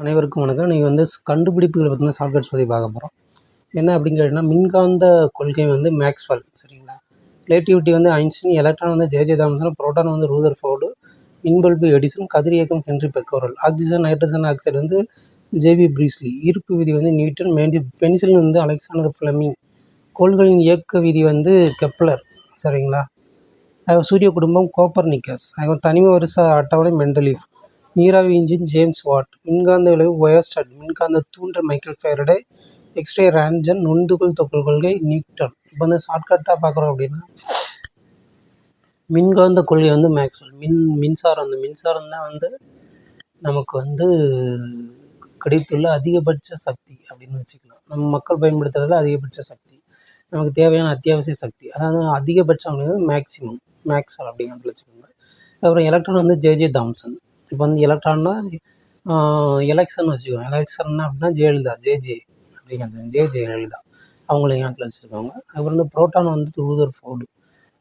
அனைவருக்கும் வணக்கம். இன்றைக்கி வந்து கண்டுபிடிப்புகளை பற்றின ஷார்ட்கட்ஸ் பற்றி பார்க்க போகிறோம் என்ன அப்படின்னு கேட்டிங்கன்னா மின்காந்த கொள்கை வந்து மேக்ஸ்வெல் சரிங்களா? ரிலேட்டிவிட்டி வந்து ஐன்ஸ்டின் எலக்ட்ரான் வந்து ஜேஜே தாமசன் புரோட்டான் வந்து ரூதர் ஃபோர்டு மின்பல்பு Edison கதிரியக்கம் Henri Becquerel. Oxygen nitrogen oxide வந்து ஜேவி பிரீஸ்லி. ஈர்ப்பு விதி வந்து நியூட்டன் மேண்டி பென்சிலின் வந்து அலெக்சாண்டர் ஃப்ளெமிங். கோள்களின் இயக்க விதி வந்து கெப்லர் சரிங்களா? சூரிய குடும்பம் கோப்பர்னிக்கஸ். அது தனிம வருஷ அட்டவணை மெண்டலீஃப். நீராவி இன்ஜின் ஜேம்ஸ் வாட். மின்காந்த விளைவு ஒயர்ஸ்டாட் மின்காந்த தூண்டல் Michael Faraday. X ray Roentgen நுண்துகள் தொகுள் கொள்கை நியூட்டன். இப்போ வந்து ஷார்ட்கட்டாக பார்க்குறோம் அப்படின்னா மின்காந்த கொள்கை வந்து மேக்ஸ்வெல் மின் மின்சாரம். அந்த மின்சாரம் தான் வந்து நமக்கு வந்து கிடைத்துள்ள அதிகபட்ச சக்தி அப்படின்னு வச்சுக்கலாம். நம்ம மக்கள் பயன்படுத்துறதுல அதிகபட்ச சக்தி. நமக்கு தேவையான அத்தியாவசிய சக்தி. அதாவது அதிகபட்சம் அப்படிங்கிறது மேக்ஸிமம் மேக்ஸ்வெல் அப்படிங்கிறது வச்சுக்கோங்க. அப்புறம் எலக்ட்ரான் வந்து ஜேஜே தாம்சன் இப்போ வந்து எலக்ட்ரான்னா எலெக்ஷன் வச்சுக்கோங்க. எலெக்ஷன்னா அப்படின்னா ஜெயலலிதா ஜேஜே அப்படிங்கிறது ஜே ஜெயலலிதா அவங்கள ஞாபகத்தில் வச்சுருக்காங்க அப்புறம் வந்து புரோட்டான் வந்து ரூதர் ஃபோர்டு.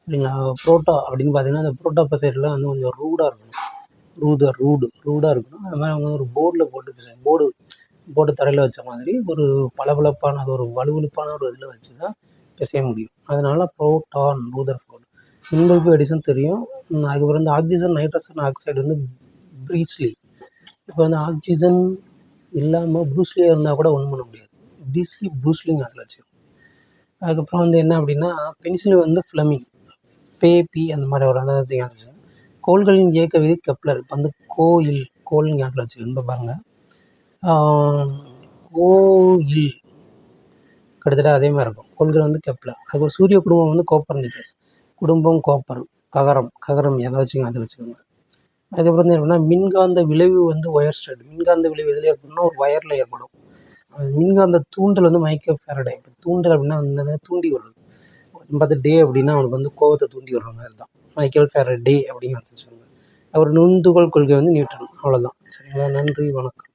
சரிங்களா? புரோட்டா அப்படின்னு பார்த்தீங்கன்னா அந்த புரோட்டா சைடில் வந்து கொஞ்சம் ரூடாக இருக்கணும். ரூதர் ரூடு ரூடாக இருக்கணும். அது மாதிரி அவங்க ஒரு போர்டில் போட்டு போர்டு போட்டு தடையில் வச்ச மாதிரி ஒரு பளபளப்பான அது ஒரு வலுவலுப்பான ஒரு இதில் வச்சு தான் பிசைய முடியும். அதனால புரோட்டான் ரூதர் ஃபோர்டு. மின்பல்பு எடிசன் தெரியும். அதுக்கப்புறம் வந்து ஆக்சிஜன் நைட்ரஜன் ஆக்சைடு வந்து ப்ரீஸ்லி இப்போ வந்து ஆக்சிஜன் இல்லாமல் ப்ரூஸ்லியாக இருந்தால் கூட ஒன்றும் பண்ண முடியாது. ப்ரீஸ்லி ப்ரூஸ்லிங் அதில் வச்சுக்கணும். அதுக்கப்புறம் வந்து என்ன அப்படின்னா பென்சில் வந்து ஃப்ளமிங் பேபி அந்த மாதிரி ஒரு அதாவது ஞாபகம் கோள்களின் இயக்க விதி கெப்லர் இப்போ வந்து கோயில் கோல் ஞாபகத்தில் வச்சுக்கணும் பாருங்கள் கோயில். கிட்டத்தட்ட அதே மாதிரி இருக்கும். கோள்கள் வந்து கெப்லர் அதுக்கு சூரிய குடும்பம் வந்து கோப்பர் நிக்கஸ். குடும்பம் கோப்பர். ககரம். ககரம். எதை வச்சுக்கோங்க? அதை வச்சுக்கோங்க. அதுக்கப்புறம் வந்து என்னன்னா மின்காந்த விளைவு வந்து ஒயர் ஸ்டட் மின்காந்த விளைவு எதில் ஏற்படும்னா ஒரு ஒயரில் ஏற்படும். மின்காந்த தூண்டல் வந்து மைக்கோ ஃபேரடே இப்போ தூண்டல் அப்படின்னா வந்து தூண்டி விடுறது பார்த்து டே அப்படின்னா அவனுக்கு வந்து கோவத்தை தூண்டி விடுற மாதிரி தான். மைக்கேல் ஃபேரடே அப்படின்னு சொல்லுவாங்க. அவர் நுண்துகள் கொள்கை வந்து நியூட்டன் அவ்வளோதான் சரிங்களா? நன்றி வணக்கம்.